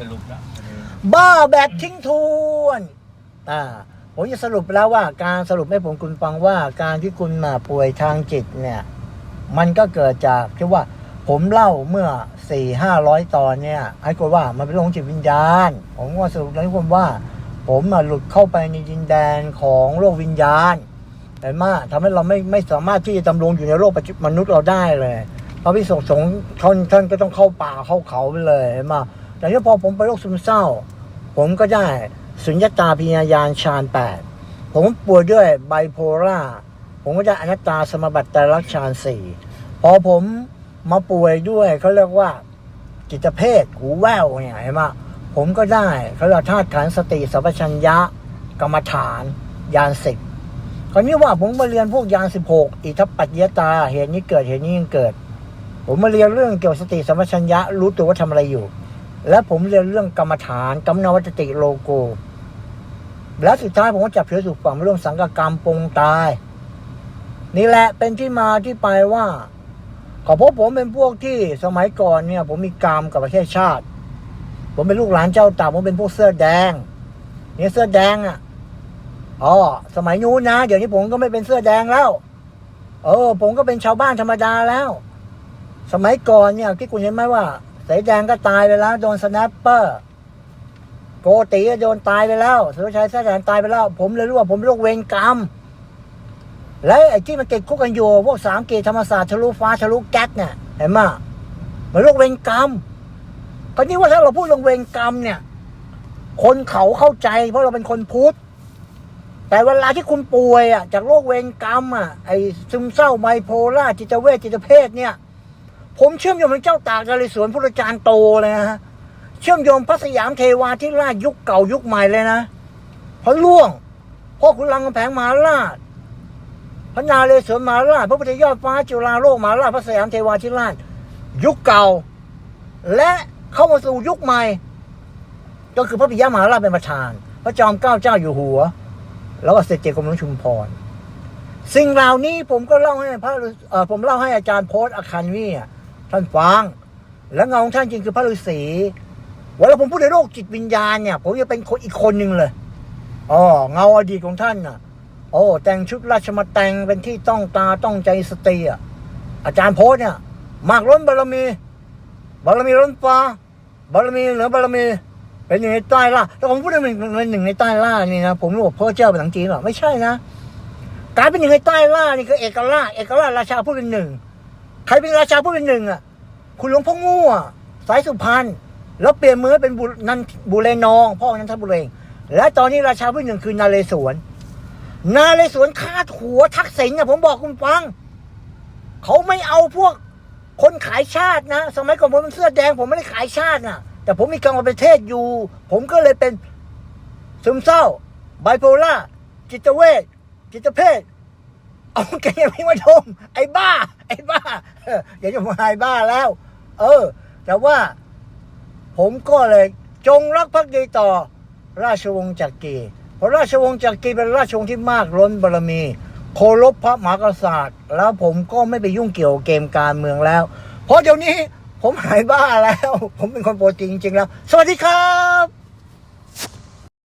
สรุปแล้วบ้าแบบทิ้งทวนอ่าผมจะสรุปแล้วว่าการสรุปให้ผมคุณฟังว่าการที่คุณมาป่วยทางจิตเนี่ย มันก็เกิดจากที่ว่า ผมเล่าเมื่อสี่ห้าร้อยตอนเนี่ยให้คุณว่ามันเป็นเรื่องของจิตวิญญาณ ผมก็สรุปให้คุณว่า ผมมาหลุดเข้าไปในดินแดนของโลกวิญญาณเห็นไหมทำให้เราไม่ไม่สามารถที่จะดำรงอยู่ในโลกปัจจุมนุษย์เราได้เลยพระพิสุสงฆ์ท่านท่านก็ต้องเข้าป่าเข้าเขาไปเลยเห็นไหม แต่ที่พอผมไปโรคซึมเศร้า ผมก็ได้สุญญตาพิญญาณฌานแปดผมป่วยด้วยไบโพล่าผมก็ได้อนัตตาสมบัติแต่ลักฌานสี่พอผมมาป่วยด้วยเขาเรียกว่าจิตเภทหูแววเนี่ยเห็นไหมผมก็ได้เขาเรียกธาตุขันสติสัพพัญญะ กรรมฐานยานสิบคราวนี้ว่าผมมาเรียนพวกยานสิบหกอิทัปปัจยตาเหตุนี้เกิดเหตุนี้ยังเกิด ผมมาเรียนเรื่องเกี่ยวกับสติสัมปชัญญะรู้ตัวว่าทำอะไรอยู่ และผมเรียนเรื่องกรรมฐานกรรมนวัตติโลโก และสุดท้ายผมก็จับเชื้อสู่ฝั่งเรื่องสังกกรรมปรงตาย นี่แหละเป็นที่มาที่ไปว่า ขอพบผมเป็นพวกที่สมัยก่อนเนี่ย ผมมีกรรมกับประเทศชาติ ผมเป็นลูกหลานเจ้าตาผมเป็นพวกเสื้อแดง เนี่ยเสื้อแดงอะอ๋อสมัยนู้นนะ เดี๋ยวนี้ผมก็ไม่เป็นเสื้อแดงแล้ว เออ ผมก็เป็นชาวบ้านธรรมดาแล้ว สมัยก่อนเนี่ยที่คุณเห็นไหมว่า สายแดงก็ตายไปแล้ว โดนสแนปเปอร์โกติก็โดนตายไปแล้วสุรชัยสายแดงตายไปแล้ว ผมเลยรู้ว่าผมโรคเวรกรรม และไอ้ที่มันติดคุกกันอยู่พวกสามเกตธรรมศาสตร์ทะลุฟ้าทะลุแก๊สเนี่ยเห็นไหมมันโรคเวรกรรมก็นี่ว่าถ้าเราพูดเรื่องเวรกรรมเนี่ย คนเขาเข้าใจ เพราะเราเป็นคนพุทธแต่เวลาที่คุณป่วยอะจากโรคเวรกรรมอะไอ้ซึมเศร้าไบโพล่าจิตเวชจิตเภทเนี่ย ผมเชื่อมโยงเป็นเจ้าตากนเรศวรพุทธจารย์โตเลยนะฮะเชื่อมโยงพระสยามเทวาที่ราชยุคเก่ายุคใหม่เลยนะพระล่วงพ่อคุณลังกำแพงมหาราชพระนาเรศวรมหาราชพระพุทธยอดฟ้าจุฬาโลกมหาราชพระสยามเทวาธิราช ยุคเก่า และเข้ามาสู่ยุคใหม่ ก็คือพระปิยมหาราชเป็นประธาน พระจอมเกล้าเจ้าอยู่หัว แล้วก็เสด็จเจกรมหลวงชุมพร สิ่งเหล่านี้ผมก็เล่าให้พระเออผมเล่าให้อาจารย์โพสอาคันวีอะ ท่านฟัง และเงาของท่านจริงคือพระฤาษีเวลาผมพูดในโลกจิตวิญญาณเนี่ย ผมจะเป็นคนอีกคนหนึ่งเลยอ๋อเงาอดีตของท่านน่ะ โอ้แต่งชุดราชมาแต่งเป็นที่ต้องตาต้องใจสตรีอะอาจารย์โพสเนี่ย มากล้นบารมี บารมีล้นฟ้าบารมีเหนือบารมีเป็นหนึ่งในใต้ล่าแต่ผมพูดถึงเป็นหนึ่งในใต้ล่านี่นะผมรู้ว่าพ่อเจ้าเป็นหนังจีนหรอไม่ใช่นะการเป็นหนึ่งในใต้ล่านี่คือเอกราเอกราราชาผู้เป็นหนึ่ง ใครเป็นราชาผู้เป็นหนึ่งอะ คุณหลวงพ่องูอะสายสุพรรณแล้วเปลี่ยนมือเป็นบุนันบุเรนองพ่อนันทบุเรงและตอนนี้ราชาผู้หนึ่งคือนาเรศวรนาเรศวรฆ่าหัวทักษิณอะผมบอกคุณฟัง เขาไม่เอาพวกคนขายชาตินะ สมัยก่อนผมเป็นเสื้อแดง ผมไม่ได้ขายชาตินะแต่ผมมีกรรมประเทศอยู่ ผมก็เลยเป็นซึมเศร้าไบโพล่าจิตเวชจิตเภท เอาแกยังไม่มาชมไอ้บ้า ไอ้บ้าอย่าจะมาไอ้บ้าแล้ว เออ แต่ว่า ผมก็เลย จงรักภักดีต่อ ราชวงศ์จักรีเพราะราชวงศ์จักรีเป็นราชวงศ์ที่มากล้นบารมีเคารพพระมหากษัตริย์ แล้วผมก็ไม่ไปยุ่งเกี่ยวเกมการเมืองแล้ว เพราะเดี๋ยวนี้ ผมหายบ้าแล้ว ผมเป็นคนโปกติจริงๆแล้ว สวัสดีครับ